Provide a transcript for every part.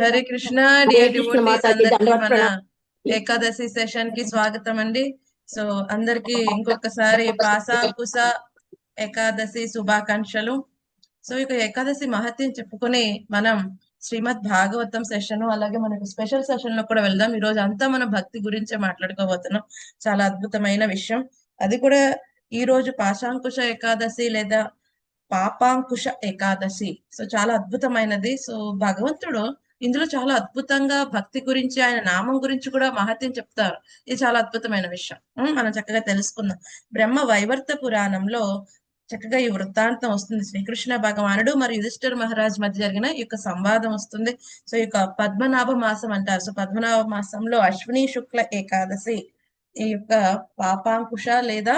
Hare Krishna Hare dear devotees అందరికీ. ఏకాదశి సెషన్కి స్వాగతం అండి. సో అందరికి ఇంకొకసారి పాసాకుస ఏకాదశి శుభాకాంక్షలు. సో ఇక ఏకాదశి మహత్యం చెప్పుకొని మనం శ్రీమద్ భాగవతం సెషన్ అలాగే మనకు స్పెషల్ సెషన్లో కూడా వెళ్దాం. ఈ రోజు అంతా మనం భక్తి గురించే మాట్లాడుకోబోతున్నాం. చాలా అద్భుతమైన విషయం. అది కూడా ఈ రోజు పాశాంకుశ ఏకాదశి లేదా పాపాంకుశ ఏకాదశి. సో చాలా అద్భుతమైనది. సో భగవంతుడు ఇందులో చాలా అద్భుతంగా భక్తి గురించి ఆయన నామం గురించి కూడా మహత్యం చెప్తారు. ఇది చాలా అద్భుతమైన విషయం. మనం చక్కగా తెలుసుకుందాం. బ్రహ్మ వైవర్త పురాణంలో చక్కగా ఈ వృత్తాంతం వస్తుంది. శ్రీకృష్ణ భగవానుడు మరియు యుధిష్ఠర్ మహారాజ్ మధ్య జరిగిన ఈ యొక్క సంవాదం వస్తుంది. సో ఈ యొక్క పద్మనాభ మాసం అంటారు. సో పద్మనాభ మాసంలో అశ్విని శుక్ల ఏకాదశి. ఈ యొక్క పాపాంకుశ లేదా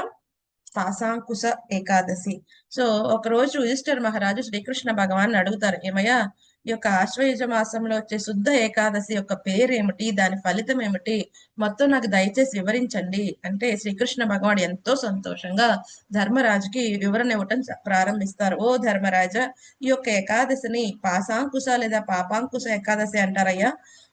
పాసాంకుశ ఏకాదశి. సో ఒక రోజు యుధిష్ఠర్ మహారాజు శ్రీకృష్ణ భగవాన్ అడుగుతారు ఏమయ్యా ఈ యొక్క ఆశ్వయుజ మాసంలో వచ్చే శుద్ధ ఏకాదశి యొక్క పేరు ఏమిటి దాని ఫలితం ఏమిటి మొత్తం నాకు దయచేసి వివరించండి అంటే శ్రీకృష్ణ భగవాన్ ఎంతో సంతోషంగా ధర్మరాజుకి వివరణ ఇవ్వటం ప్రారంభిస్తారు. ఓ ధర్మరాజ ఈ యొక్క ఏకాదశిని పాశాంకుశ లేదా పాపాంకుశ ఏకాదశి అంటారయ్యా.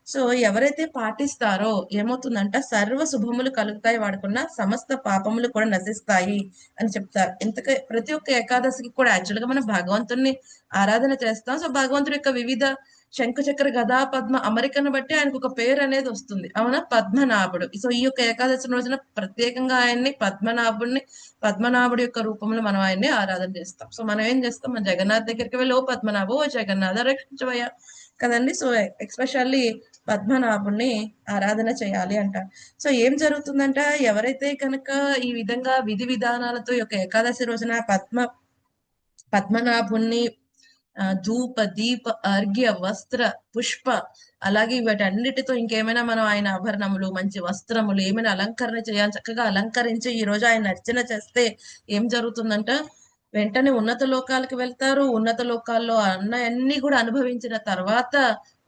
సో ఎవరైతే పాటిస్తారో ఏమవుతుందంట? సర్వ శుభములు కలుగుతాయి. వాడుకున్న సమస్త పాపములు కూడా నశిస్తాయి అని చెప్తారు. ఇంతక ప్రతి ఒక్క ఏకాదశికి కూడా యాక్చువల్గా మనం భగవంతుణ్ణి ఆరాధన చేస్తాం. సో భగవంతుడి యొక్క వివిధ శంఖచక్ర గదా పద్మ అమరికను బట్టి ఆయనకు ఒక పేరు అనేది వస్తుంది. అవునా? పద్మనాభుడు. సో ఈ యొక్క ఏకాదశి రోజున ప్రత్యేకంగా ఆయన్ని పద్మనాభుడిని పద్మనాభుడి యొక్క రూపంలో మనం ఆయన్ని ఆరాధన చేస్తాం. సో మనం ఏం చేస్తాం? మన జగన్నాథ్ దగ్గరికి వెళ్ళి ఓ పద్మనాభ ఓ జగన్నాథ రక్షించవయ్యా. కదండి? సో ఎక్స్పెషల్లీ పద్మనాభుణ్ణి ఆరాధన చేయాలి అంటారు సో ఏం జరుగుతుందంట? ఎవరైతే కనుక ఈ విధంగా విధి విధానాలతో యొక్క ఏకాదశి రోజున పద్మ పద్మనాభుణ్ణి ధూప దీప అర్ఘ్య వస్త్ర పుష్ప అలాగే వీటన్నిటితో ఇంకేమైనా మనం ఆయన ఆభరణములు మంచి వస్త్రములు ఏమైనా అలంకరణ చేయాలి చక్కగా అలంకరించి ఈ రోజు ఆయన అర్చన చేస్తే ఏం జరుగుతుందంట? వెంటనే ఉన్నత లోకాలకు వెళ్తారు. ఉన్నత లోకాల్లో అన్న అన్ని కూడా అనుభవించిన తర్వాత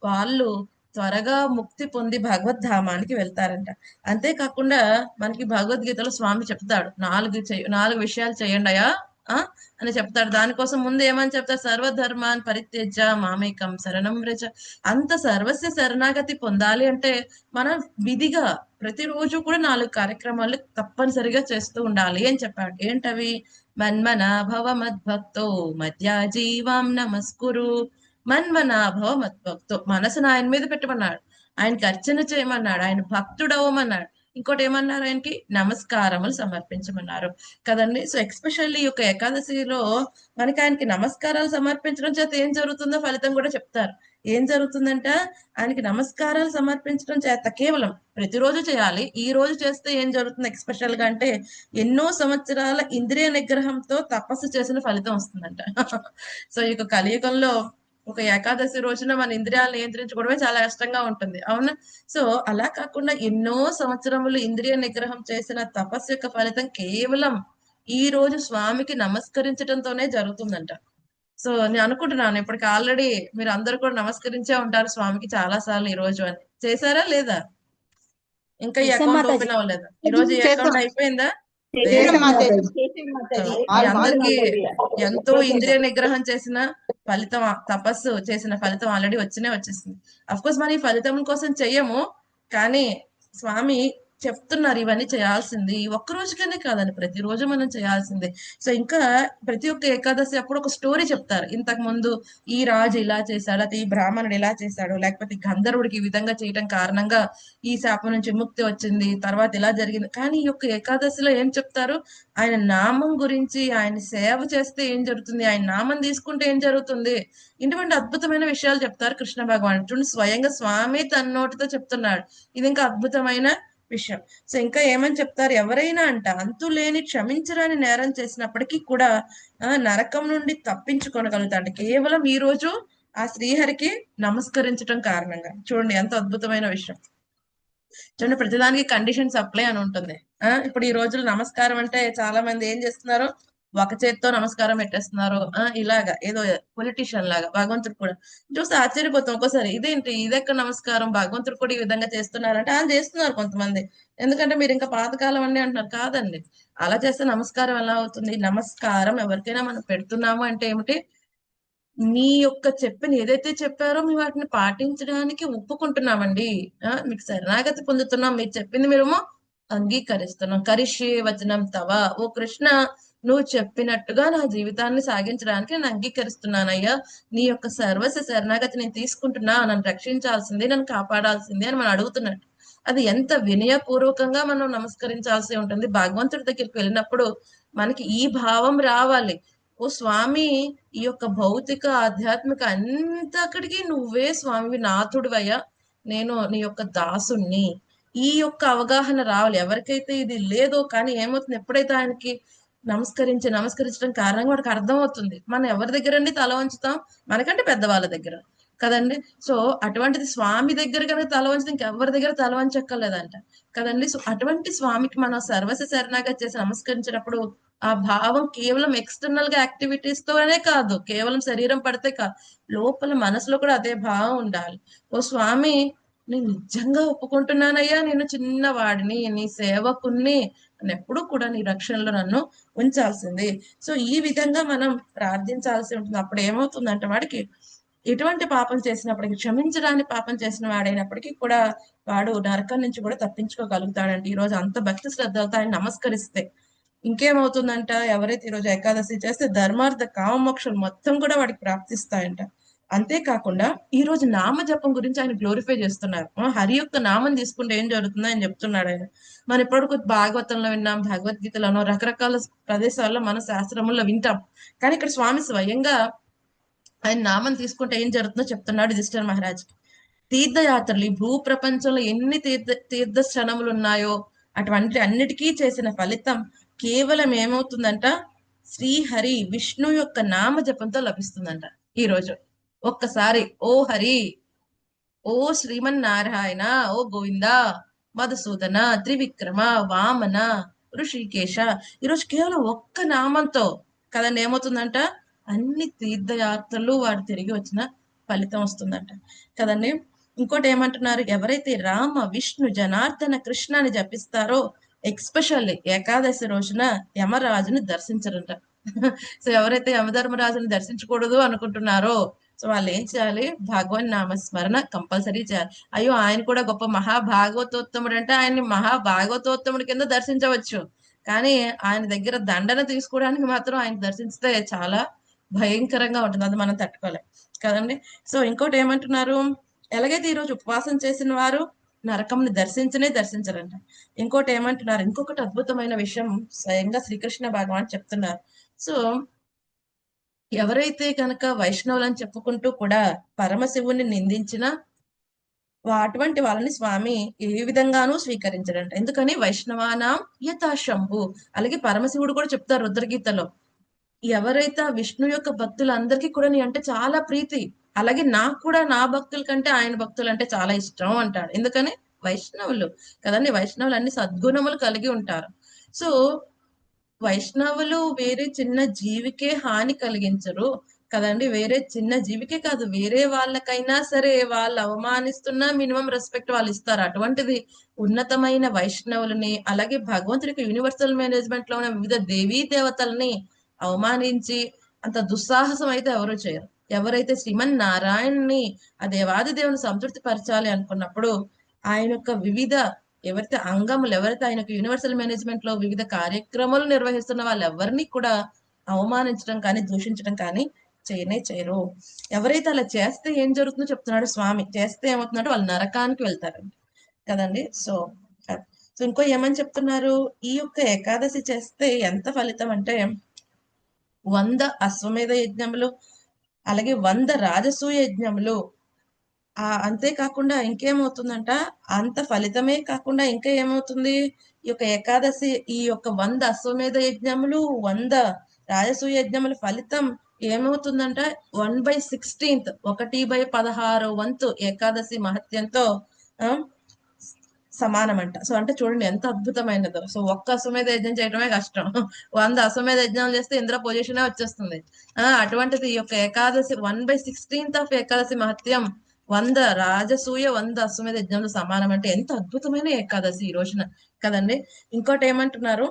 వాళ్ళు త్వరగా ముక్తి పొంది భగవద్ధామానికి వెళ్తారంట. అంతేకాకుండా మనకి భగవద్గీతలో స్వామి చెప్తాడు నాలుగు నాలుగు విషయాలు చేయండి అయ్యా ఆ? అని చెప్తాడు. దానికోసం ముందు ఏమని చెప్తారు? సర్వధర్మాన్ పరిత్యజ మామేకం శరణం రజ అంత సర్వస్య శరణాగతి పొందాలి అంటే మనం విధిగా ప్రతిరోజు కూడా నాలుగు కార్యక్రమాలు తప్పనిసరిగా చేస్తూ ఉండాలి అని చెప్పాడు. ఏంటవి? మన్మన భవ మద్భక్తో మధ్య జీవాం నమస్కురు. మన్మనాభవ మద్భక్తో మనసును ఆయన మీద పెట్టమన్నాడు. ఆయనకి అర్చన చేయమన్నాడు. ఆయన భక్తుడవమన్నాడు. ఇంకోటి ఏమన్నారు ఆయనకి? నమస్కారములు సమర్పించమన్నారు. కదండి? సో ఎక్స్పెషల్లీ ఈ యొక్క ఏకాదశిలో మనకి ఆయనకి నమస్కారాలు సమర్పించడం చేత ఏం జరుగుతుందో ఫలితం కూడా చెప్తారు. ఏం జరుగుతుందంట? ఆయనకి నమస్కారాలు సమర్పించడం చేత కేవలం ప్రతిరోజు చేయాలి. ఈ రోజు చేస్తే ఏం జరుగుతుంది ఎక్స్పెషల్గా అంటే ఎన్నో సంవత్సరాల ఇంద్రియ నిగ్రహంతో తపస్సు చేసిన ఫలితం వస్తుందంట. సో ఈ యొక్క కలియుగంలో ఒక ఏకాదశి రోజున మన ఇంద్రియాలు నియంత్రించుకోవడమే చాలా కష్టంగా ఉంటుంది. అవునా? సో అలా కాకుండా ఎన్నో సంవత్సరములు ఇంద్రియ నిగ్రహం చేసిన తపస్సు యొక్క ఫలితం కేవలం ఈ రోజు స్వామికి నమస్కరించడంతోనే జరుగుతుందంట. సో నేను అనుకుంటున్నాను ఇప్పటికి ఆల్రెడీ మీరు అందరు కూడా నమస్కరించే ఉంటారు స్వామికి చాలా సార్లు ఈ రోజు అని. చేశారా లేదా? ఇంకా ఈ అకౌంట్. ఓపెన్ అవ్వలేదా? ఈ రోజు ఈ. అకౌంట్ అయిపోయిందా? అందరికి ఎంతో ఇంద్రియ నిగ్రహం చేసిన ఫలితం తపస్సు చేసిన ఫలితం ఆల్రెడీ వచ్చినే వచ్చేసింది. అఫ్ కోర్స్ మరి ఈ ఫలితం కోసం చెయ్యము కానీ స్వామి చెప్తున్నారు ఇవన్నీ చేయాల్సింది. ఒక్క రోజుకనే కాదండి ప్రతిరోజు మనం చేయాల్సిందే. సో ఇంకా ప్రతి ఒక్క ఏకాదశి అప్పుడు ఒక స్టోరీ చెప్తారు. ఇంతకు ముందు ఈ రాజు ఇలా చేశాడు అయితే ఈ బ్రాహ్మణుడు ఇలా చేశాడు లేకపోతే గంధర్వుడికి ఈ విధంగా చేయటం కారణంగా ఈ శాపం నుంచి ముక్తి వచ్చింది తర్వాత ఇలా జరిగింది. కానీ ఈ యొక్క ఏకాదశిలో ఏం చెప్తారు? ఆయన నామం గురించి ఆయన సేవ చేస్తే ఏం జరుగుతుంది? ఆయన నామం తీసుకుంటే ఏం జరుగుతుంది? ఇటువంటి అద్భుతమైన విషయాలు చెప్తారు కృష్ణ భగవాన్ చూడండి స్వయంగా స్వామి తన నోటితో చెప్తున్నాడు. ఇది ఇంకా అద్భుతమైన విషయం. సో ఇంకా ఏమని చెప్తారు? ఎవరైనా అంట అంతు లేని క్షమించరాని నేరం చేసినప్పటికీ కూడా నరకం నుండి తప్పించుకొనగలుగుతాడు కేవలం ఈ రోజు ఆ శ్రీహరికి నమస్కరించడం కారణంగా. చూడండి ఎంత అద్భుతమైన విషయం. చూడండి ప్రతిదానికి కండిషన్స్ అప్లై అని ఉంటుంది. ఆ ఇప్పుడు ఈ రోజులు నమస్కారం అంటే చాలా మంది ఏం చేస్తున్నారు ఒక చేత్తో నమస్కారం పెట్టేస్తున్నారు. ఆ ఇలాగా ఏదో పొలిటీషియన్ లాగా భగవంతుడు కూడా. చూస్తే ఆశ్చర్యపోతాం ఒక్కోసారి ఇదేంటి ఇదెక్క నమస్కారం భగవంతుడు కూడా ఈ విధంగా చేస్తున్నారంటే వాళ్ళు చేస్తున్నారు కొంతమంది. ఎందుకంటే మీరు ఇంకా పాతకాలం అండి అంటున్నారు. కాదండి. అలా చేస్తే నమస్కారం ఎలా అవుతుంది? నమస్కారం ఎవరికైనా మనం పెడుతున్నాము అంటే ఏమిటి? మీ యొక్క చెప్పిన ఏదైతే చెప్పారో మేము వాటిని పాటించడానికి ఒప్పుకుంటున్నామండి. మీకు శరణాగతి పొందుతున్నాం. మీరు చెప్పింది మేము అంగీకరిస్తున్నాం. కరిష్యే వచనం తవ. ఓ కృష్ణ నువ్వు చెప్పినట్టుగా నా జీవితాన్ని సాగించడానికి నేను అంగీకరిస్తున్నానయ్యా. నీ యొక్క సర్వస్వ శరణాగతి నేను తీసుకుంటున్నా. నన్ను రక్షించాల్సిందే నన్ను కాపాడాల్సిందే అని మనం అడుగుతున్నట్టు. అది ఎంత వినయపూర్వకంగా మనం నమస్కరించాల్సి ఉంటుంది. భగవంతుడి దగ్గరికి వెళ్ళినప్పుడు మనకి ఈ భావం రావాలి. ఓ స్వామి ఈ యొక్క భౌతిక ఆధ్యాత్మిక అంతక్కడికి నువ్వే స్వామి నాథుడివయ్యా. నేను నీ యొక్క దాసుణ్ణి. ఈ యొక్క అవగాహన రావాలి. ఎవరికైతే ఇది లేదో కానీ ఏమవుతుంది? ఎప్పుడైతే ఆయనకి నమస్కరించి నమస్కరించడం కారణంగా వాడికి అర్థమవుతుంది. మనం ఎవరి దగ్గర అండి తల వంచుతాం? మనకంటే పెద్దవాళ్ళ దగ్గర. కదండి? సో అటువంటిది స్వామి దగ్గర కనుక తల వంచితే ఇంకెవరి దగ్గర తల వంచక్కర్లేదంట. కదండి? సో అటువంటి స్వామికి మనం సర్వస శరణాగా చేసి నమస్కరించినప్పుడు ఆ భావం కేవలం ఎక్స్టర్నల్గా యాక్టివిటీస్ తోనే కాదు కేవలం శరీరం పడితే కాదు. లోపల మనసులో కూడా అదే భావం ఉండాలి. ఓ స్వామి నేను నిజంగా ఒప్పుకుంటున్నానయ్యా. నేను చిన్నవాడిని నీ సేవకుణ్ణి అని ఎప్పుడూ కూడా నీ రక్షణలో నన్ను ఉంచాల్సింది. సో ఈ విధంగా మనం ప్రార్థించాల్సి ఉంటుంది. అప్పుడు ఏమవుతుందంటే వాడికి ఎటువంటి పాపం చేసినప్పటికీ క్షమించడాన్ని పాపం చేసిన వాడైనప్పటికీ కూడా వాడు నరకం నుంచి కూడా తప్పించుకోగలుగుతాడంటే ఈ రోజు అంత భక్తి శ్రద్ధలతో ఆయన నమస్కరిస్తే ఇంకేమవుతుందంట? ఎవరైతే ఈ రోజు ఏకాదశి చేస్తే ధర్మార్థ కామమోక్షలు మొత్తం కూడా వాడికి ప్రాప్తిస్తాయంట. అంతేకాకుండా ఈ రోజు నామ జపం గురించి ఆయన గ్లోరిఫై చేస్తున్నారు. హరి యొక్క నామం తీసుకుంటే ఏం జరుగుతుందో ఆయన చెప్తున్నాడు ఆయన. మనం ఇప్పటికి భాగవతంలో విన్నాం భగవద్గీతలోనో రకరకాల ప్రదేశాల్లో మన శాస్త్రముల్లో వింటాం. కానీ ఇక్కడ స్వామి స్వయంగా ఆయన నామం తీసుకుంటే ఏం జరుగుతుందో చెప్తున్నాడు జిస్టర్ మహారాజ్. తీర్థయాత్రలు ఈ భూ ప్రపంచంలో ఎన్ని తీర్థ తీర్థ క్షణములు ఉన్నాయో అటువంటి అన్నిటికీ చేసిన ఫలితం కేవలం ఏమవుతుందంట? శ్రీహరి విష్ణు యొక్క నామ జపంతో లభిస్తుందంట ఈ రోజు ఒక్కసారి ఓ హరి ఓ శ్రీమన్నారాయణ ఓ గోవింద మధుసూదన త్రివిక్రమ వామన ఋషికేశ ఈరోజు కేవలం ఒక్క నామంతో కదండి ఏమవుతుందంట? అన్ని తీర్థయాత్రలు వాడు తిరిగి వచ్చిన ఫలితం వస్తుందంట. కదండి? ఇంకోటి ఏమంటున్నారు? ఎవరైతే రామ విష్ణు జనార్దన కృష్ణ అని జపిస్తారో ఎక్స్పెషల్లీ ఏకాదశి రోజున యమరాజుని దర్శించరంట. సో ఎవరైతే యమధర్మరాజుని దర్శించకూడదు అనుకుంటున్నారో సో వాళ్ళు ఏం చేయాలి? భగవాన్ నామస్మరణ కంపల్సరీ చేయాలి. అయ్యో ఆయన కూడా గొప్ప మహాభాగవతోత్తముడు అంటే ఆయన్ని మహాభాగవతోత్తముడి కింద దర్శించవచ్చు. కానీ ఆయన దగ్గర దండన తీసుకోవడానికి మాత్రం ఆయన దర్శించితే చాలా భయంకరంగా ఉంటుంది. అది మనం తట్టుకోలేం. కదండి? సో ఇంకోటి ఏమంటున్నారు? ఎలాగైతే ఈరోజు ఉపవాసం చేసిన వారు నరకంని దర్శించనే దర్శించరంట. ఇంకోటి ఏమంటున్నారు? ఇంకొకటి అద్భుతమైన విషయం స్వయంగా శ్రీకృష్ణ భగవాన్ చెప్తున్నారు. సో ఎవరైతే కనుక వైష్ణవులని చెప్పుకుంటూ కూడా పరమశివుని నిందించిన అటువంటి వాళ్ళని స్వామి ఏ విధంగానూ స్వీకరించడంట. ఎందుకని? వైష్ణవానాం యథాశంభు అలాగే పరమశివుడు కూడా చెప్తారు రుద్రగీతలో. ఎవరైతే ఆ విష్ణు యొక్క భక్తులందరికీ కూడా నీ అంటే చాలా ప్రీతి. అలాగే నాకు కూడా నా భక్తుల కంటే ఆయన భక్తులు అంటే చాలా ఇష్టం అంటాడు. ఎందుకని? వైష్ణవులు. కదండి? వైష్ణవులు అన్ని సద్గుణములు కలిగి ఉంటారు. సో వైష్ణవులు వేరే చిన్న జీవికే హాని కలిగించరు కదండి. వేరే చిన్న జీవికే కాదు. వేరే వాళ్ళకైనా సరే వాళ్ళు అవమానిస్తున్నా మినిమం రెస్పెక్ట్ వాళ్ళు ఇస్తారు. అటువంటిది ఉన్నతమైన వైష్ణవులని అలాగే భగవంతుడికి యూనివర్సల్ మేనేజ్మెంట్లో ఉన్న వివిధ దేవీ దేవతల్ని అవమానించి అంత దుస్సాహసం అయితే ఎవరు చేయరు. ఎవరైతే శ్రీమన్ నారాయణని ఆ దేవాది దేవుని సంతృప్తి పరచాలి అనుకున్నప్పుడు ఆయన యొక్క వివిధ ఎవరైతే అంగములు ఎవరైతే ఆయనకు యూనివర్సల్ మేనేజ్మెంట్లో వివిధ కార్యక్రమాలు నిర్వహిస్తున్న వాళ్ళు ఎవరిని కూడా అవమానించడం కానీ దూషించడం కానీ చేయనే చేయరు. ఎవరైతే అలా చేస్తే ఏం జరుగుతుందో చెప్తున్నాడు స్వామి. చేస్తే ఏమవుతుందంటే వాళ్ళు నరకానికి వెళ్తారండి. కదండి? సో సో ఇంకో ఏమని చెప్తున్నారు? ఈ యొక్క ఏకాదశి చేస్తే ఎంత ఫలితం అంటే వంద అశ్వమేధ యజ్ఞములు అలాగే వంద రాజసూయ యజ్ఞములు ఆ అంతేకాకుండా ఇంకేమవుతుందంట? అంత ఫలితమే కాకుండా ఇంకా ఏమవుతుంది? ఈ యొక్క ఏకాదశి ఈ యొక్క వంద అశ్వమేధ యజ్ఞములు వంద రాజసూయ యజ్ఞముల ఫలితం ఏమవుతుందంట? వన్ బై సిక్స్టీన్త్ ఒకటి బై పదహారు వంతు ఏకాదశి మహత్యంతో సమానమంట. సో అంటే చూడండి ఎంత అద్భుతమైనదో. సో ఒక్క అశ్వమేధ యజ్ఞం చేయడమే కష్టం. వంద అశ్వమేధ యజ్ఞాలు చేస్తే ఇంద్ర పొజిషనే వచ్చేస్తుంది. ఆ అటువంటిది ఈ యొక్క Ekadashi one by sixteenth of Ekadashi మహత్యం వంద రాజసూయ వంద అశ్వమేధ యజ్ఞంలో సమానం అంటే ఎంత అద్భుతమైన ఏకాదశి ఈ రోజున. కదండి? ఇంకోటి ఏమంటున్నారు?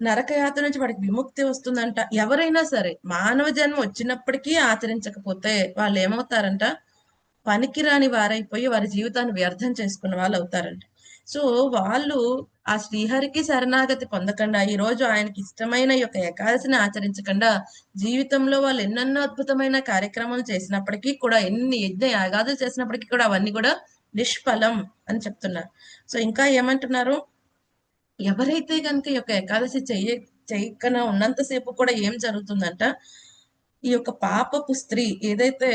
నరకయాత్ర నుంచి వాడికి విముక్తి వస్తుందంట. ఎవరైనా సరే మానవ జన్మ వచ్చినప్పటికీ ఆచరించకపోతే వాళ్ళు ఏమవుతారంట? పనికిరాని వారైపోయి వారి జీవితాన్ని వ్యర్థం చేసుకున్న వాళ్ళు అవుతారంట. సో వాళ్ళు ఆ శ్రీహరికి శరణాగతి పొందకుండా ఈ రోజు ఆయనకి ఇష్టమైన ఈ యొక్క ఏకాదశిని ఆచరించకుండా జీవితంలో వాళ్ళు ఎన్నెన్నో అద్భుతమైన కార్యక్రమాలు చేసినప్పటికీ కూడా ఎన్ని యజ్ఞ యాగాదులు చేసినప్పటికీ కూడా అవన్నీ కూడా నిష్ఫలం అని చెప్తున్నారు. సో ఇంకా ఏమంటున్నారు? ఎవరైతే కనుక ఈ యొక్క ఏకాదశి చెయ్య చేయకుండా ఉన్నంతసేపు కూడా ఏం జరుగుతుందంట? ఈ యొక్క పాపపు స్త్రీ ఏదైతే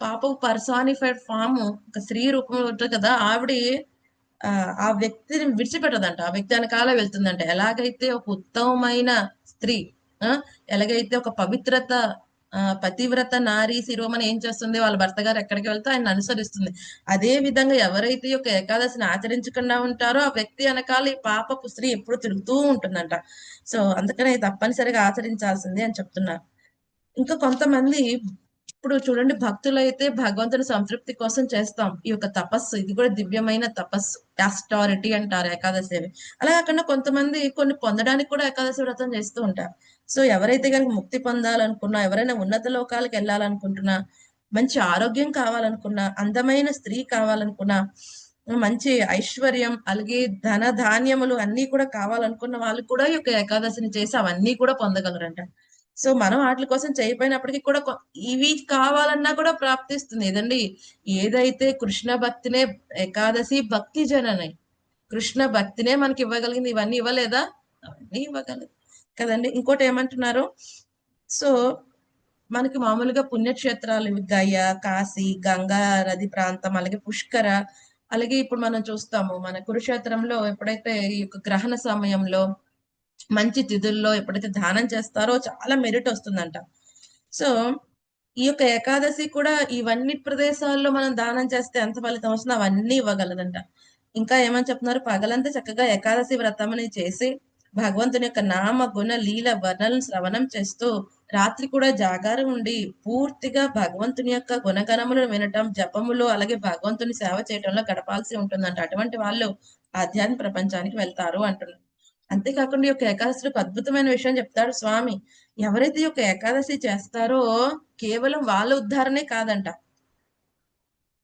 పాపపు పర్సానిఫైడ్ ఫామ్ ఒక స్త్రీ రూపంలో ఉంటుంది కదా ఆవిడ ఆ, ఆ వ్యక్తిని విడిచిపెట్టదంట. ఆ వ్యక్తి వెనకాల వెళ్తుందంట. ఎలాగైతే ఒక ఉత్తమమైన స్త్రీ ఆ ఎలాగైతే ఒక పవిత్రత ఆ పతివ్రత నారీ శిరోమని ఏం చేస్తుంది? వాళ్ళ భర్త గారు ఎక్కడికి వెళ్తే ఆయన అనుసరిస్తుంది. అదే విధంగా ఎవరైతే ఒక యొక్క ఏకాదశిని ఆచరించకుండా ఉంటారో ఆ వ్యక్తి వెనకాల ఈ పాపపు స్త్రీ ఎప్పుడు తిరుగుతూ ఉంటుందంట. సో అందుకనే తప్పనిసరిగా ఆచరించాల్సింది అని చెప్తున్నారు. ఇంకా కొంతమంది ఇప్పుడు చూడండి భక్తులైతే భగవంతుని సంతృప్తి కోసం చేస్తాం. ఈ యొక్క తపస్సు ఇది కూడా దివ్యమైన తపస్సు. అస్టారిటీ అంటారు ఏకాదశి అని. అలా కాకుండా కొంతమంది కొన్ని పొందడానికి కూడా ఏకాదశి వ్రతం చేస్తూ ఉంటారు. సో ఎవరైతే కనుక ముక్తి పొందాలనుకున్నా ఎవరైనా ఉన్నత లోకాలకు వెళ్ళాలనుకుంటున్నా మంచి ఆరోగ్యం కావాలనుకున్నా అందమైన స్త్రీ కావాలనుకున్నా మంచి ఐశ్వర్యం అలాగే ధన ధాన్యములు అన్ని కూడా కావాలనుకున్న వాళ్ళు కూడా ఈ యొక్క ఏకాదశిని చేసి అవన్నీ కూడా పొందగలరంట. సో మనం వాటి కోసం చేయపోయినప్పటికీ కూడా ఇవి కావాలన్నా కూడా ప్రాప్తిస్తుంది. ఏదండి? ఏదైతే కృష్ణ భక్తినే ఏకాదశి భక్తి జననే కృష్ణ భక్తినే మనకి ఇవ్వగలిగింది ఇవన్నీ ఇవ్వలేదా? అవన్నీ ఇవ్వగలదు. కదండి? ఇంకోటి ఏమంటున్నారు? సో మనకి మామూలుగా పుణ్యక్షేత్రాలు గయ కాశీ గంగా నది ప్రాంతం అలాగే పుష్కర అలాగే ఇప్పుడు మనం చూస్తాము మన కురుక్షేత్రంలో ఎప్పుడైతే ఈ యొక్క గ్రహణ సమయంలో మంచి తిథుల్లో ఎప్పుడైతే దానం చేస్తారో చాలా మెరిట్ వస్తుందంట. సో ఈ యొక్క ఏకాదశి కూడా ఇవన్నీ ప్రదేశాల్లో మనం దానం చేస్తే ఎంత ఫలితం వస్తుందో అవన్నీ ఇవ్వగలదంట. ఇంకా ఏమని చెప్తున్నారు? పగలంతా చక్కగా ఏకాదశి వ్రతముని చేసి భగవంతుని యొక్క నామ గుణ లీల వర్ణలను శ్రవణం చేస్తూ రాత్రి కూడా జాగారం ఉండి పూర్తిగా భగవంతుని యొక్క గుణగణములను వినటం జపములు అలాగే భగవంతుని సేవ చేయటంలో గడపాల్సి ఉంటుందంట. అటువంటి వాళ్ళు ఆధ్యాత్మిక ప్రపంచానికి వెళ్తారు అంటున్నారు. అంతేకాకుండా ఈ యొక్క ఏకాదశి అద్భుతమైన విషయం చెప్తాడు స్వామి. ఎవరైతే ఈ యొక్క ఏకాదశి చేస్తారో కేవలం వాళ్ళ ఉద్ధారణే కాదంట.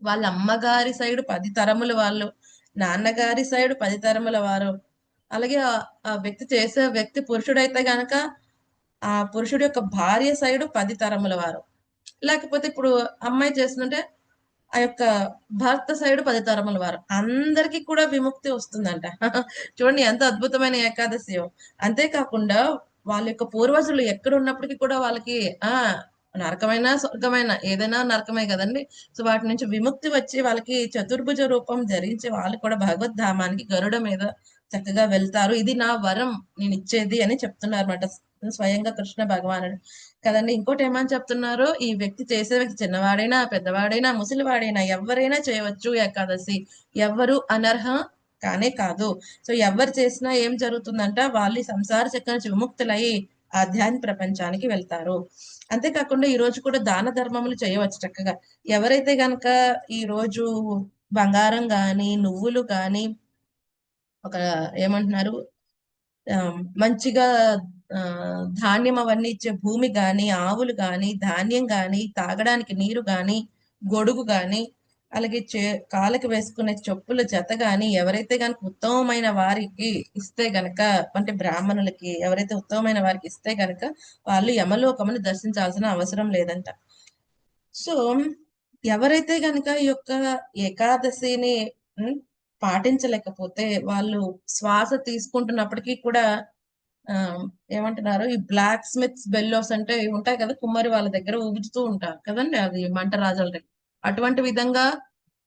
వాళ్ళ అమ్మగారి సైడ్ పది తరముల వాళ్ళు నాన్నగారి సైడ్ పది తరముల వారు. అలాగే ఆ- వ్యక్తి చేసే వ్యక్తి పురుషుడైతే గనక ఆ పురుషుడి యొక్క భార్య సైడు పది తరముల వారు. లేకపోతే ఇప్పుడు అమ్మాయి చేస్తుంటే ఆ యొక్క భర్త సైడ్ పది తరముల వారు. అందరికీ కూడా విముక్తి వస్తుందంట. చూడండి ఎంత అద్భుతమైన ఏకాదశియో అంతేకాకుండా వాళ్ళ యొక్క పూర్వజులు ఎక్కడ ఉన్నప్పటికీ కూడా వాళ్ళకి ఆ నరకమైన స్వర్గమైన ఏదైనా నరకమే కదండి. సో వాటి నుంచి విముక్తి వచ్చి వాళ్ళకి చతుర్భుజ రూపం ధరించి వాళ్ళు కూడా భగవద్ధామానికి గరుడ మీద చక్కగా వెళ్తారు. ఇది నా వరం నేను ఇచ్చేది అని చెప్తున్నారు అనమాట స్వయంగా కృష్ణ భగవానుడు. కదండి. ఇంకోటి ఏమని చెప్తున్నారు? ఈ వ్యక్తి చేసే వ్యక్తి చిన్నవాడైనా పెద్దవాడైనా ముసలివాడైనా ఎవరైనా చేయవచ్చు ఏకాదశి. ఎవరు అనర్హ కానే కాదు. సో ఎవరు చేసినా ఏం జరుగుతుందంట? వాళ్ళు సంసార చక్ర నుంచి విముక్తులయ్యి ఆధ్యాత్మిక ప్రపంచానికి వెళ్తారు. అంతేకాకుండా ఈ రోజు కూడా దాన ధర్మములు చేయవచ్చు చక్కగా. ఎవరైతే గనక ఈ రోజు బంగారం గాని నువ్వులు గాని ఒక ఏమంటున్నారు? మంచిగా ధాన్యం అవన్నీ ఇచ్చే భూమి గాని ఆవులు గాని ధాన్యం గాని తాగడానికి నీరు గాని గొడుగు గాని అలాగే చే కాళ్ళకి వేసుకునే చెప్పుల జత గాని ఎవరైతే గనక ఉత్తమమైన వారికి ఇస్తే గనక అంటే బ్రాహ్మణులకి ఎవరైతే ఉత్తమమైన వారికి ఇస్తే గనక వాళ్ళు యమలోకముని దర్శించాల్సిన అవసరం లేదంట. సో ఎవరైతే గనక ఈ యొక్క ఏకాదశిని పాటించలేకపోతే వాళ్ళు శ్వాస తీసుకుంటున్నప్పటికీ కూడా ఏమంటున్నారు? ఈ బ్లాక్ స్మిత్స్ బెల్లోస్ అంటే ఉంటాయి కదా కుమ్మరి వాళ్ళ దగ్గర ఊగుతూ ఉంటారు కదండి అది మంటరాజుల దగ్గర. అటువంటి విధంగా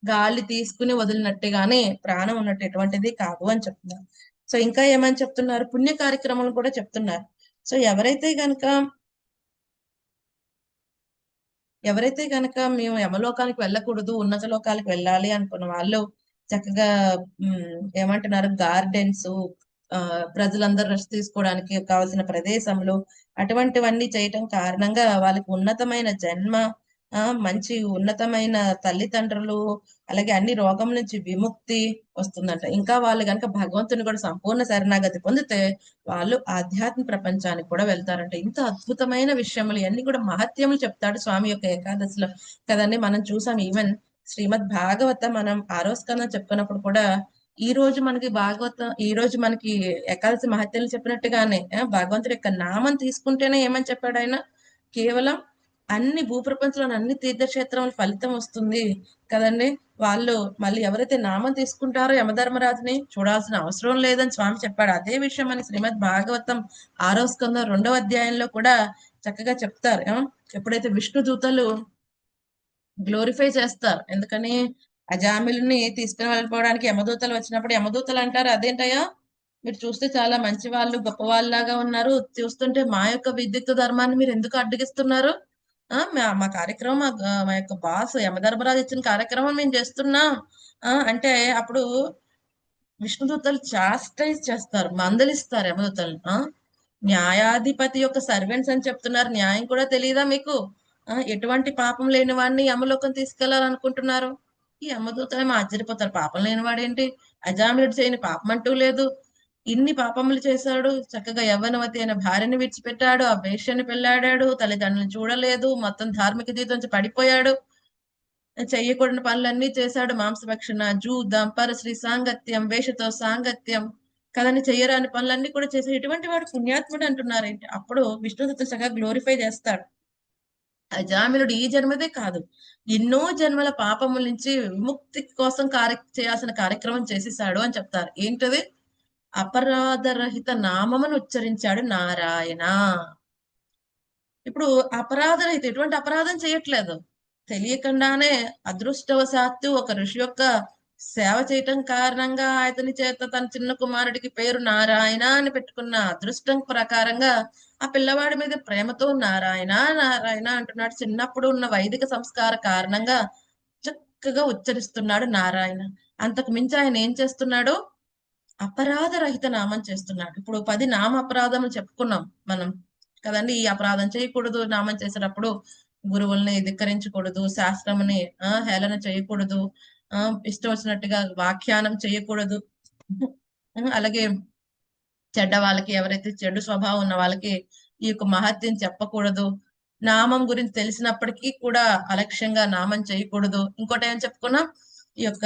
గాలి తీసుకుని వదిలినట్టుగానే ప్రాణం ఉన్నట్టు ఎటువంటిది కాదు అని చెప్తున్నారు. సో ఇంకా ఏమని చెప్తున్నారు? పుణ్య కార్యక్రమాలు కూడా చెప్తున్నారు. సో ఎవరైతే గనక ఎవరైతే గనక మేము యమలోకానికి వెళ్ళకూడదు ఉన్నత లోకాలకు వెళ్ళాలి అనుకున్న వాళ్ళు చక్కగా ఏమంటున్నారు? గార్డెన్స్ ప్రజలందరూ రెస్ట్ తీసుకోవడానికి కావాల్సిన ప్రదేశంలో అటువంటివన్నీ చేయటం కారణంగా వాళ్ళకి ఉన్నతమైన జన్మ ఆ మంచి ఉన్నతమైన తల్లిదండ్రులు అలాగే అన్ని రోగం నుంచి విముక్తి వస్తుందంట. ఇంకా వాళ్ళు గనక భగవంతుని కూడా సంపూర్ణ శరణాగతి పొందితే వాళ్ళు ఆధ్యాత్మిక ప్రపంచానికి కూడా వెళ్తారంట. ఇంత అద్భుతమైన విషయములు ఇవన్నీ కూడా మహత్యములు చెప్తాడు స్వామి యొక్క ఏకాదశిలో. కదండి మనం చూసాం ఈవెన్ శ్రీమద్ భాగవత మనం ఆరో స్కందం చెప్పుకున్నప్పుడు కూడా ఈ రోజు మనకి భాగవతం ఈ రోజు మనకి ఎకాదశి మహత్యలు చెప్పినట్టుగానే భగవంతుడి యొక్క నామం తీసుకుంటేనే ఏమని చెప్పాడు ఆయన? కేవలం అన్ని భూప్రపంచంలోని అన్ని తీర్థక్షేత్రముల ఫలితం వస్తుంది కదండి. వాళ్ళు మళ్ళీ ఎవరైతే నామం తీసుకుంటారో యమధర్మరాజుని చూడాల్సిన అవసరం లేదని స్వామి చెప్పాడు. అదే విషయం మన శ్రీమద్ భాగవతం ఆరో స్కందం రెండవ అధ్యాయంలో కూడా చక్కగా చెప్తారు. ఎప్పుడైతే విష్ణు దూతలు గ్లోరిఫై చేస్తారు ఎందుకని? అజామిలుని తీసుకుని వెళ్ళిపోవడానికి యమదూతలు వచ్చినప్పుడు యమదూతలు అంటారు అదేంటయ్యా? మీరు చూస్తే చాలా మంచి వాళ్ళు గొప్ప వాళ్ళలాగా ఉన్నారు. చూస్తుంటే మా యొక్క విద్యుత్ ధర్మాన్ని మీరు ఎందుకు అడ్డగిస్తున్నారు? మా కార్యక్రమం మా మా యొక్క బాస్ యమధర్మరాజు ఇచ్చిన కార్యక్రమం మేము చేస్తున్నాం. ఆ అంటే అప్పుడు విష్ణుదూతలు చాస్టైజ్ చేస్తారు మందలిస్తారు యమదూతలు ఆ న్యాయాధిపతి యొక్క సర్వెంట్స్ అని చెప్తున్నారు. న్యాయం కూడా తెలియదా మీకు? ఆ ఎటువంటి పాపం లేని వాడిని యమలోకం తీసుకెళ్ళాలనుకుంటున్నారు? ఈ అమ్మదూతలేమో ఆశ్చర్యపోతారు. పాపం లేని వాడేంటి అజామినుడు చేయని పాపం అంటూ లేదు. ఇన్ని పాపములు చేశాడు. చక్కగా యవ్వనవతి అయిన భార్యని విడిచిపెట్టాడు. ఆ వేష్యని పెళ్ళాడాడు తల్లిదండ్రులను చూడలేదు. మొత్తం ధార్మిక జీవితం పడిపోయాడు. చెయ్యకూడని పనులన్నీ చేశాడు. మాంసభక్షణ జూదం పరశ్రీ సాంగత్యం వేషతో సాంగత్యం కదని చెయ్యరాని పనులన్నీ కూడా చేశాడు. ఇటువంటి వాడు పుణ్యాత్ముడు అంటున్నారేంటి? అప్పుడు విష్ణుదత్త చక్కగా గ్లోరిఫై చేస్తాడు. అజామిలుడు ఈ జన్మదే కాదు. ఎన్నో జన్మల పాపముల నుంచి విముక్తి కోసం కార్య చేయాల్సిన కార్యక్రమం చేసేసాడు అని చెప్తారు. ఏంటది? అపరాధరహిత నామమును ఉచ్చరించాడు నారాయణ. ఇప్పుడు అపరాధరహిత ఎటువంటి అపరాధం చేయట్లేదు. తెలియకుండానే అదృష్టవశాత్తు ఒక ఋషి యొక్క సేవ చేయటం కారణంగా అతని చేత తన చిన్న కుమారుడికి పేరు నారాయణ అని పెట్టుకున్న అదృష్టం ప్రకారంగా ఆ పిల్లవాడి మీద ప్రేమతో నారాయణ నారాయణ అంటున్నాడు. చిన్నప్పుడు ఉన్న వైదిక సంస్కార కారణంగా చక్కగా ఉచ్చరిస్తున్నాడు నారాయణ. అంతకు మించి ఆయన ఏం చేస్తున్నాడు? అపరాధ రహిత నామం చేస్తున్నాడు. ఇప్పుడు పది నామ అపరాధములు చెప్పుకున్నాం మనం. కదండి ఈ అపరాధం చేయకూడదు నామం చేసేటప్పుడు గురువుల్ని ధిక్కరించకూడదు శాస్త్రముని ఆ హేళన చేయకూడదు ఇష్టం వచ్చినట్టుగా వ్యాఖ్యానం చేయకూడదు. అలాగే చెడ్డ వాళ్ళకి ఎవరైతే చెడు స్వభావం ఉన్న వాళ్ళకి ఈ యొక్క మహత్యం చెప్పకూడదు. నామం గురించి తెలిసినప్పటికీ కూడా అలక్ష్యంగా నామం చేయకూడదు. ఇంకోటి ఏం చెప్పుకున్నాం ఈ యొక్క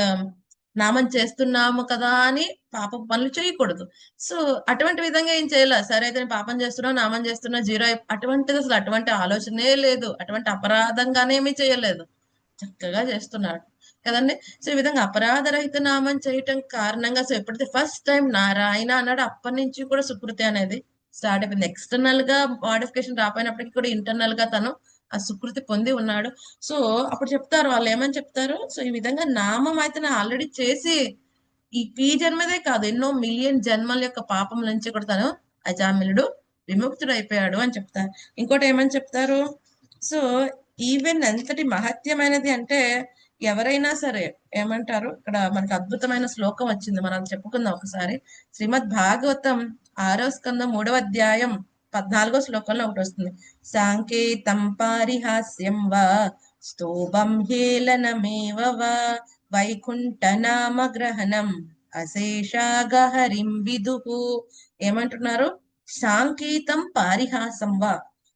నామం చేస్తున్నాము కదా అని పాప పనులు చేయకూడదు. సో అటువంటి విధంగా ఏం చేయాలి? సరే అయితే నేను పాపం చేస్తున్నా నామం చేస్తున్నా జీరో అటువంటిది అసలు అటువంటి ఆలోచనే లేదు. అటువంటి అపరాధంగానేమీ చేయలేదు. చక్కగా చేస్తున్నాడు. కదండి? సో ఈ విధంగా అపరాధరహిత నామం చేయటం కారణంగా సో ఎప్పుడైతే ఫస్ట్ టైం నారాయణ అన్నాడు అప్పటి నుంచి కూడా సుకృతి అనేది స్టార్ట్ అయిపోయింది. ఎక్స్టర్నల్గా మోడిఫికేషన్ రాపోయినప్పటికీ కూడా ఇంటర్నల్గా తను ఆ సుకృతి పొంది ఉన్నాడు. సో అప్పుడు చెప్తారు వాళ్ళు ఏమని చెప్తారు? సో ఈ విధంగా నామం అయితే ఆల్రెడీ చేసి ఈ ఈ జన్మదే కాదు ఎన్నో మిలియన్ జన్మల యొక్క పాపం నుంచి కూడా తను అజామిలుడు విముక్తుడు అయిపోయాడు అని చెప్తారు. ఇంకోటి ఏమని చెప్తారు? సో ఈవెన్ ఎంతటి మహత్యమైనది అంటే ఎవరైనా సరే ఏమంటారు? ఇక్కడ మనకి అద్భుతమైన శ్లోకం వచ్చింది. మనం చెప్పుకుందాం ఒకసారి. శ్రీమద్ భాగవతం ఆరో స్కందం మూడవ అధ్యాయం పద్నాలుగో శ్లోకంలో ఒకటి వస్తుంది. సాంకేతం పారిహాస్యం వా స్తూపం హేళనమేవ వా వైకుంఠ నామ గ్రహణం అశేషాగహరిం విదుహు ఏమంటున్నారు? సాంకేతం పారిహాసం వా.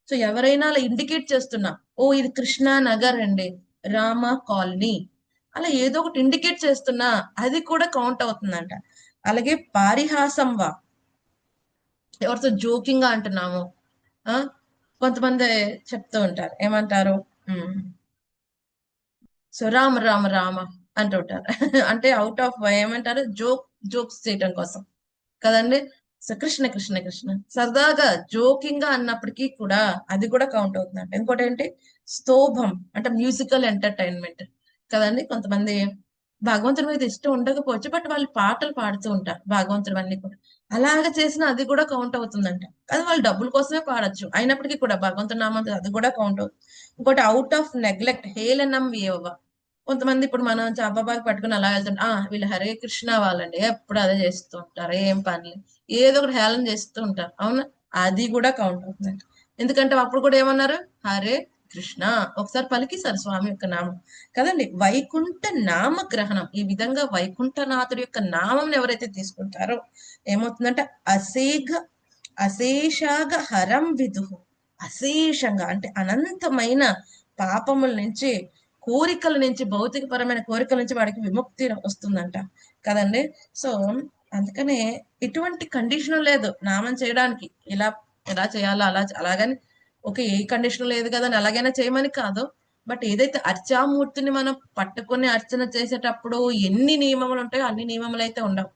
సో ఎవరైనా అలా ఇండికేట్ చేస్తున్నా ఓ ఇది కృష్ణా నగర్ అండి. రామ కాలనీ. అలా ఏదో ఒకటి ఇండికేట్ చేస్తున్నా అది కూడా కౌంట్ అవుతుందంట. అలాగే పారిహాసం వా ఎవరితో జోకింగ్గా అంటున్నాము. ఆ? కొంతమంది చెప్తూ ఉంటారు. ఏమంటారు? సో రామ రామ రామ అంటుంటారు అంటే అవుట్ ఆఫ్ ఏమంటారు? జోక్ జోక్స్ చేయటం కోసం. కదండి? సో కృష్ణ కృష్ణ కృష్ణ. సరదాగా జోకింగ్గా అన్నప్పటికీ కూడా అది కూడా కౌంట్ అవుతుందంట. ఇంకోటి ఏంటి స్తోభం అంటే మ్యూజికల్ ఎంటర్టైన్మెంట్ కదండి. కొంతమంది భగవంతుడి మీద ఇష్టం ఉండకపోవచ్చు బట్ వాళ్ళు పాటలు పాడుతూ ఉంటారు భగవంతుడు అన్ని కూడా. అలాగ చేసిన అది కూడా కౌంట్ అవుతుందంట. అది వాళ్ళు డబ్బుల కోసమే పాడొచ్చు. అయినప్పటికీ కూడా భగవంతుడి నామం అది కూడా కౌంట్ అవుతుంది. ఇంకోటి అవుట్ ఆఫ్ నెగ్లెక్ట్ హేలనం వేవ కొంతమంది ఇప్పుడు మనం చాపాబాకి పట్టుకుని అలా వెళ్తుంటే ఆ వీళ్ళు హరే కృష్ణ వాళ్ళండి. ఎప్పుడు అదే చేస్తూ ఉంటారు ఏం పనులు ఏదో ఒకటి హేళన చేస్తూ ఉంటారు. అవునా? అది కూడా కౌంట్ అవుతుందంట. ఎందుకంటే అప్పుడు కూడా ఏమన్నారు? హరే కృష్ణ ఒకసారి పలికిస్తారు స్వామి యొక్క నామం. కదండి వైకుంఠ నామ గ్రహణం ఈ విధంగా వైకుంఠనాథుడి యొక్క నామం ఎవరైతే తీసుకుంటారో ఏమవుతుందంటే అసేఘ అశేషాగ హరం విదు. అశేషంగా అంటే అనంతమైన పాపముల నుంచి కోరికల నుంచి భౌతికపరమైన కోరికల నుంచి వాడికి విముక్తి వస్తుందంట. కదండి? సో అందుకనే ఎటువంటి కండిషన్ లేదు నామం చేయడానికి. ఇలా ఎలా చేయాలో అలా అలాగని ఓకే ఏ కండిషన్ లేదు కదా అని అలాగైనా చేయమని కాదు. బట్ ఏదైతే అర్చామూర్తిని మనం పట్టుకొని అర్చన చేసేటప్పుడు ఎన్ని నియమములు ఉంటాయో అన్ని నియమములు అయితే ఉండవు.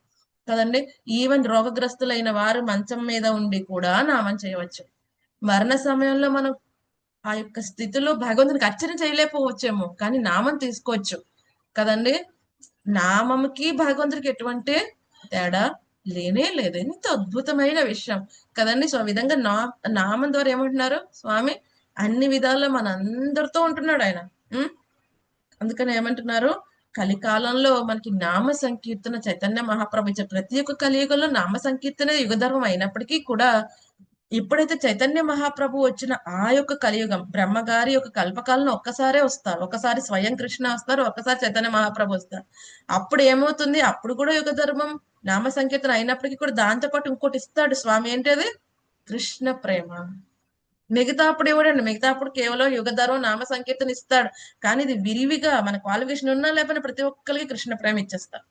కదండి? ఈవెన్ రోగగ్రస్తులైన వారు మంచం మీద ఉండి కూడా నామం చేయవచ్చు. మరణ సమయంలో మనం ఆ యొక్క స్థితిలో భగవంతునికి అర్చన చేయలేకపోవచ్చేమో కానీ నామం తీసుకోవచ్చు. కదండి? నామంకి భగవంతుడికి ఎటువంటి తేడా లేనే లేదు. ఎంత అద్భుతమైన విషయం. కదండి సో ఆ విధంగా నా నామం ద్వారా ఏమంటున్నారు? స్వామి అన్ని విధాల్లో మన అందరితో ఉంటున్నాడు ఆయన. అందుకని ఏమంటున్నారు? కలికాలంలో మనకి నామ సంకీర్తన చైతన్య మహాప్రభు ఇచ్చే ప్రతి ఒక్క కలియుగంలో నామ సంకీర్తన యుగధర్మం అయినప్పటికీ కూడా ఎప్పుడైతే చైతన్య మహాప్రభు వచ్చిన ఆ యొక్క కలియుగం బ్రహ్మగారి యొక్క కల్పకాలను ఒక్కసారే వస్తారు ఒకసారి స్వయం కృష్ణ వస్తారు ఒక్కసారి చైతన్య మహాప్రభు వస్తారు. అప్పుడు ఏమవుతుంది? అప్పుడు కూడా యుగ ధర్మం నామ సంకీర్తన అయినప్పటికీ కూడా దాంతో పాటు ఇంకోటి ఇస్తాడు స్వామి. ఏంటది? కృష్ణ ప్రేమ. మిగతా అప్పుడు ఇవ్వడండి మిగతా అప్పుడు కేవలం యుగధరం నామ సంకీర్తన ఇస్తాడు. కానీ ఇది విరివిగా మన క్వాలిఫికేషన్ ఉన్నా లేకపోయినా ప్రతి ఒక్కరికి కృష్ణ ప్రేమ ఇచ్చేస్తాడు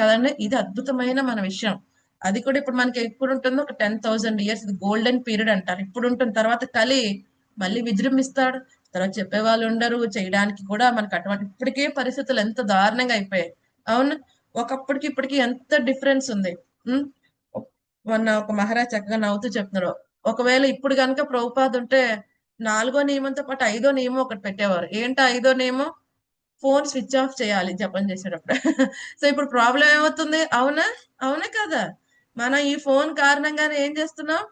కదండి? ఇది అద్భుతమైన మన విషయం. అది కూడా ఇప్పుడు మనకి ఎప్పుడు ఉంటుందో ఒక టెన్ థౌసండ్ ఇయర్స్ ఇది గోల్డెన్ పీరియడ్ అంటారు. ఇప్పుడు ఉంటుంది. తర్వాత కలి మళ్ళీ విజృంభిస్తాడు. తర్వాత చెప్పే వాళ్ళు ఉండరు. చేయడానికి కూడా మనకు అటువంటి ఇప్పటికే పరిస్థితులు ఎంత దారుణంగా అయిపోయాయి. అవును? ఒకప్పటికి ఇప్పటికి ఎంత డిఫరెన్స్ ఉంది? మొన్న ఒక మహారాజ్ చక్కగా నవ్వుతూ చెప్తున్నారు. ఒకవేళ ఇప్పుడు కనుక ప్రభుపాద్ ఉంటే నాలుగో నియమంతో పాటు ఐదో నియమం ఒకటి పెట్టేవారు. ఏంటో ఐదో నియమం? ఫోన్ స్విచ్ ఆఫ్ చేయాలి జపం చేసేటప్పుడు. సో ఇప్పుడు ప్రాబ్లం ఏమవుతుంది? అవునా? అవునా కదా? మనం ఈ ఫోన్ కారణంగానే ఏం చేస్తున్నాం?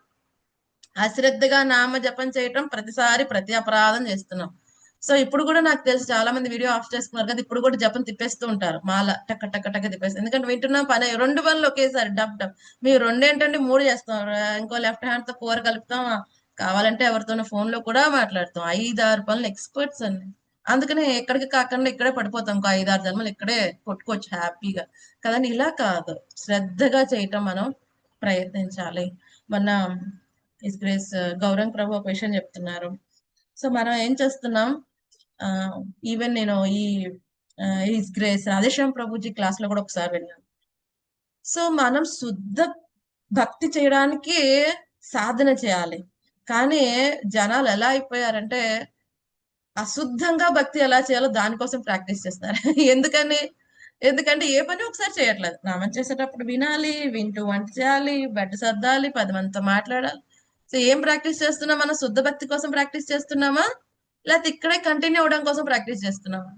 అశ్రద్ధగా నామ జపం చేయటం ప్రతిసారి ప్రతి అపరాధం చేస్తున్నాం. సో ఇప్పుడు కూడా నాకు తెలుసు చాలా మంది వీడియో ఆఫ్ చేసుకున్నారు కదా ఇప్పుడు కూడా జపం తిప్పేస్తూ ఉంటారు. మాల టక్క టక్క టక్క తిప్పేస్తారు ఎందుకంటే వింటున్నాం పని రెండు పనులు ఒకేసారి డబ్ డబ్ మీరు రెండేంటంటే మూడు చేస్తాం ఇంకో లెఫ్ట్ హ్యాండ్తో కూర కలుపుతాం కావాలంటే ఎవరితోనో ఫోన్లో కూడా మాట్లాడతాం. ఐదు ఆరు పనులు ఎక్స్పర్ట్స్ అండి. అందుకనే ఎక్కడికి కాకుండా ఇక్కడే పడిపోతాం. ఇంకో ఐదు ఆరు జన్మలు ఇక్కడే కొట్టుకోవచ్చు హ్యాపీగా. కదండి ఇలా కాదు. శ్రద్ధగా చేయటం మనం ప్రయత్నించాలి. మొన్న ఇస్ గ్రేస్ గౌరంగ్ ప్రభు ఒక విషయం చెప్తున్నారు. సో మనం ఏం చేస్తున్నాం? ఈవెన్ నేను ఈ ఇస్ గ్రేస్ రాధేశ్యామ్ ప్రభుజీ క్లాస్లో కూడా ఒకసారి విన్నాను. సో మనం శుద్ధ భక్తి చేయడానికి సాధన చేయాలి. కానీ జనాలు ఎలా అయిపోయారంటే అశుద్ధంగా భక్తి ఎలా చేయాలో దానికోసం ప్రాక్టీస్ చేస్తారు ఎందుకని? ఎందుకంటే ఏ పని ఒకసారి చేయట్లేదు. నామం చేసేటప్పుడు వినాలి వింటూ వంట చేయాలి బెడ్ సర్దాలి పది మందితో మాట్లాడాలి. సో ఏం ప్రాక్టీస్ చేస్తున్నాం మనం? శుద్ధ భక్తి కోసం ప్రాక్టీస్ చేస్తున్నామా? లేకపోతే ఇక్కడే కంటిన్యూ అవడం కోసం ప్రాక్టీస్ చేస్తున్నామా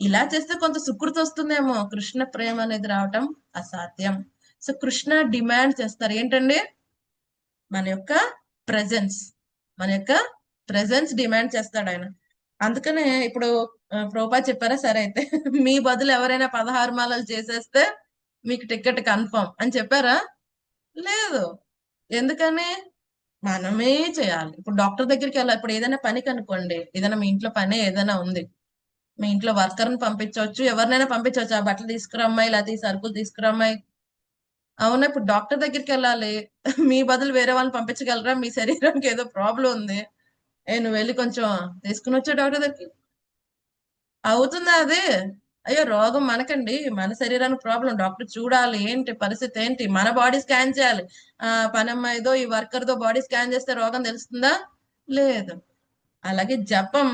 ఇలా చేస్తే కొంత సుకృతి వస్తుందేమో. కృష్ణ ప్రేమ అనేది రావటం అసాధ్యం. సో కృష్ణ డిమాండ్ చేస్తారు. ఏంటండి? మన యొక్క ప్రజెన్స్ మన యొక్క ప్రజెన్స్ డిమాండ్ చేస్తాడు ఆయన. అందుకనే ఇప్పుడు ప్రోపా చెప్పారా? సరే అయితే. మీ బదులు ఎవరైనా పదహారు మాలలు చేసేస్తే మీకు టికెట్ కన్ఫర్మ్ అని చెప్పారా? లేదు. ఎందుకని? మనమే చేయాలి. ఇప్పుడు డాక్టర్ దగ్గరికి వెళ్ళాలి ఇప్పుడు ఏదైనా పని కనుక్కోండి ఏదైనా మీ ఇంట్లో పని ఏదైనా ఉంది. మీ ఇంట్లో వర్కర్ని పంపించవచ్చు ఎవరినైనా పంపించవచ్చు ఆ బట్టలు తీసుకురమ్మాయి లేకపోతే ఈ సరుకులు తీసుకురమ్మాయి. అవునా? ఇప్పుడు డాక్టర్ దగ్గరికి వెళ్ళాలి మీ బదులు వేరే వాళ్ళని పంపించగలరా? మీ శరీరానికి ఏదో ప్రాబ్లం ఉంది. ఏ నువ్వు వెళ్ళి కొంచెం తీసుకుని వచ్చా డాక్టర్ దగ్గరికి. అవుతుందా అది? అయ్యో రోగం మనకండి. మన శరీరానికి ప్రాబ్లం డాక్టర్ చూడాలి. ఏంటి పరిస్థితి ఏంటి? మన బాడీ స్కాన్ చేయాలి. ఆ పనమ్మాయిదో ఈ వర్కర్దో బాడీ స్కాన్ చేస్తే రోగం తెలుస్తుందా? లేదు. అలాగే జపం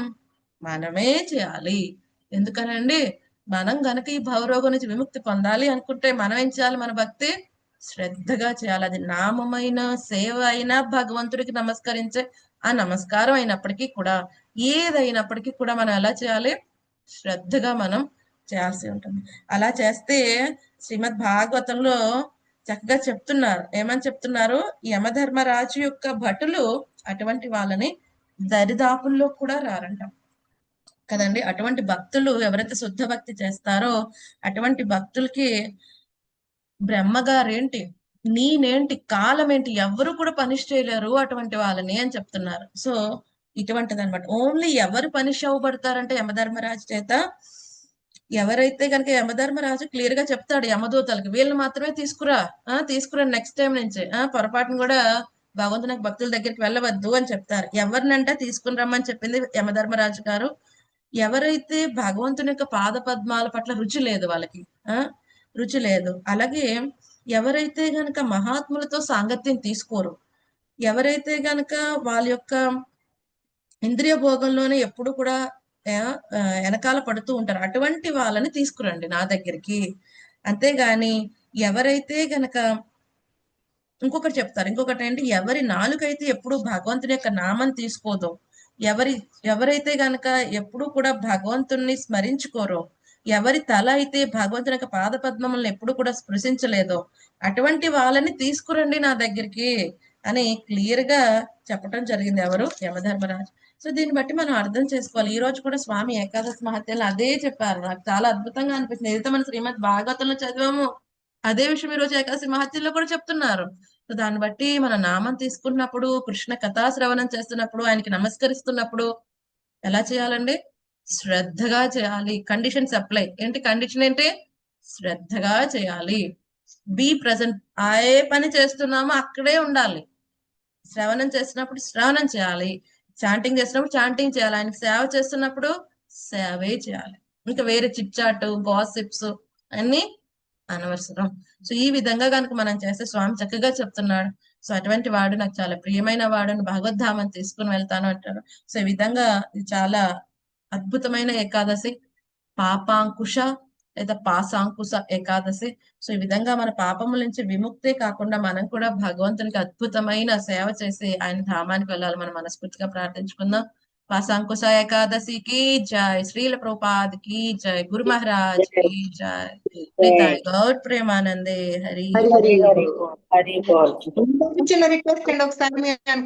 మనమే చేయాలి. ఎందుకనండి? మనం గనక ఈ భవరోగం నుంచి విముక్తి పొందాలి అనుకుంటే మనం ఏం చేయాలి? మన భక్తి శ్రద్ధగా చేయాలి. అది నామమైన సేవ అయినా భగవంతుడికి నమస్కరించే ఆ నమస్కారం అయినప్పటికీ కూడా ఏదైనప్పటికీ కూడా మనం ఎలా చేయాలి? శ్రద్ధగా మనం చేయాల్సి ఉంటుంది. అలా చేస్తే శ్రీమద్ భాగవతంలో చక్కగా చెప్తున్నారు. ఏమని చెప్తున్నారు? యమధర్మరాజు యొక్క భటులు అటువంటి వాళ్ళని దరిదాపుల్లో కూడా రారంట. కదండి? అటువంటి భక్తులు ఎవరైతే శుద్ధ భక్తి చేస్తారో అటువంటి భక్తులకి బ్రహ్మగారేంటి? నేనేంటి? కాలం ఏంటి ఎవరు కూడా పనిష్ చేయలేరు అటువంటి వాళ్ళని అని చెప్తున్నారు. సో ఇటువంటిది అనమాట ఓన్లీ ఎవరు పనిష్ అవ్వబడతారంటే యమధర్మరాజు చేత ఎవరైతే కనుక యమధర్మరాజు క్లియర్గా చెప్తాడు యమదూతలకి వీళ్ళని మాత్రమే తీసుకురా ఆ తీసుకురా నెక్స్ట్ టైం నుంచి ఆ పొరపాటును కూడా భగవంతుని యొక్క భక్తుల దగ్గరికి వెళ్ళవద్దు అని చెప్తారు. ఎవరినంటే తీసుకుని రమ్మని చెప్పింది యమధర్మరాజు గారు. ఎవరైతే భగవంతుని యొక్క పాద పద్మాల పట్ల రుచి లేదు వాళ్ళకి ఆ రుచి లేదు. అలాగే ఎవరైతే గనక మహాత్ములతో సాంగత్యం తీసుకోరు ఎవరైతే గనక వాళ్ళ యొక్క ఇంద్రియ భోగంలోనే ఎప్పుడు కూడా వెనకాల పడుతూ ఉంటారు. అటువంటి వాళ్ళని తీసుకురండి నా దగ్గరికి. అంతేగాని ఎవరైతే గనక ఇంకొకటి చెప్తారు. ఇంకొకటి ఏంటి? ఎవరి నాలుకైతే ఎప్పుడు భగవంతుని యొక్క నామం తీసుకోదో ఎవరి ఎవరైతే గనక ఎప్పుడు కూడా భగవంతుణ్ణి స్మరించుకోరో ఎవరి తల అయితే భగవంతుని యొక్క పాద పద్మములను ఎప్పుడు కూడా స్పృశించలేదో అటువంటి వాళ్ళని తీసుకురండి నా దగ్గరికి అని క్లియర్గా చెప్పడం జరిగింది ఎవరు? యమధర్మరాజు. సో దీన్ని బట్టి మనం అర్థం చేసుకోవాలి. ఈ రోజు కూడా స్వామి ఏకాదశి మహత్యాలు అదే చెప్పారు. నాకు చాలా అద్భుతంగా అనిపించింది. ఏదైతే మన శ్రీమద్ భాగవతంలో చదివామో అదే విషయం ఈ రోజు ఏకాదశి మహత్యంలో కూడా చెప్తున్నారు. సో దాన్ని బట్టి మన నామం తీసుకున్నప్పుడు కృష్ణ కథా శ్రవణం చేస్తున్నప్పుడు ఆయనకి నమస్కరిస్తున్నప్పుడు ఎలా చేయాలండి? శ్రద్ధగా చేయాలి. Conditions apply. ఏంటి కండిషన్ ఏంటి? శ్రద్ధగా చేయాలి. Be present. ఏ పని చేస్తున్నామో అక్కడే ఉండాలి. శ్రవణం చేస్తున్నప్పుడు శ్రవణం చేయాలి. చాంటింగ్ చేసినప్పుడు చాంటింగ్ చేయాలి. ఆయనకి సేవ చేస్తున్నప్పుడు సేవే చేయాలి. ఇంకా వేరే చిట్చాట్ గాసిప్స్ అన్ని అనవసరం. సో ఈ విధంగా కనుక మనం చేస్తే స్వామి చక్కగా చెప్తున్నాడు. సో అటువంటి వాడు నాకు చాలా ప్రియమైన వాడుని భగవద్ధామం తీసుకుని వెళ్తాను అంటారు. సో ఈ విధంగా చాలా అద్భుతమైన ఏకాదశి. పాపాంకుశ లేదా పాసాంకుశ ఏకాదశి. సో ఈ విధంగా మన పాపముల నుంచి విముక్తే కాకుండా మనం కూడా భగవంతునికి అద్భుతమైన సేవ చేసి ఆయన ధామానికి వెళ్ళాలి. మనం మనస్ఫూర్తిగా ప్రార్థించుకుందాం. పాసాంకుశ ఏకాదశికి జై శ్రీల ప్రభుపాద్కి జై గురు మహారాజ్కి జై. గౌడ్ ప్రేమానందే హరి రిక్వెస్ట్ ఒకసారి